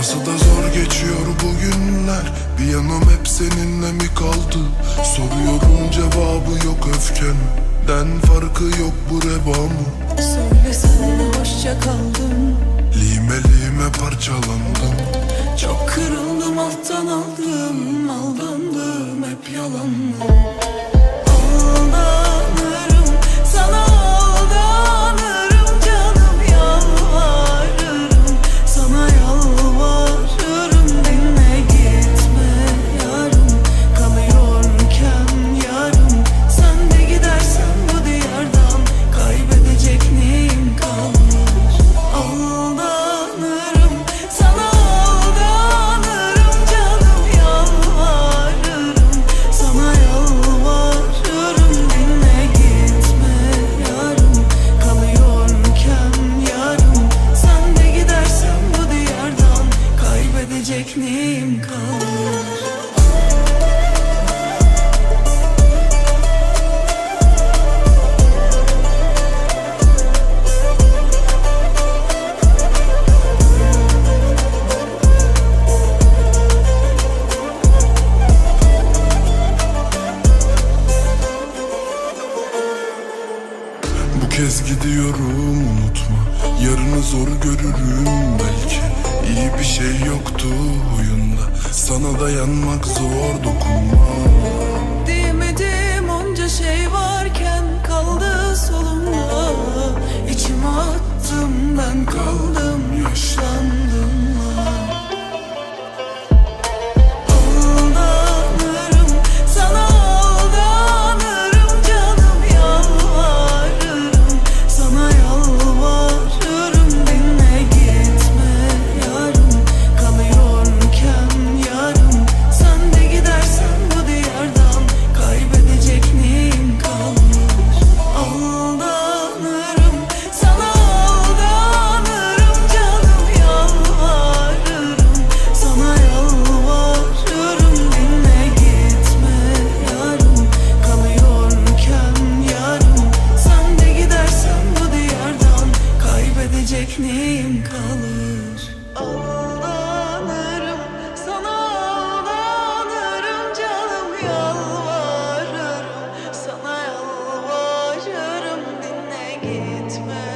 Nasıl da zor geçiyor bu günler? Bir yanım hep seninle mi kaldı? Soruyorum cevabı yok öfkenden Farkı yok bu reva mı Söylesene hoşça kaldım Lime lime parçalandım. Çok kırıldım alttan aldım. Aldandım hep yalanım Kaybedecek neyim Bu kez gidiyorum Yarını zor görürüm belki. İyi bir şey yoktu oyunda. Sana dayanmak zor dokunma Diyemedim onca şey varken kaldı solumda. İçime attım ben kaldım neyim kalır? Ağlanırım sana ağlanırım canım yalvarırım. Sana yalvarırım dinle gitme.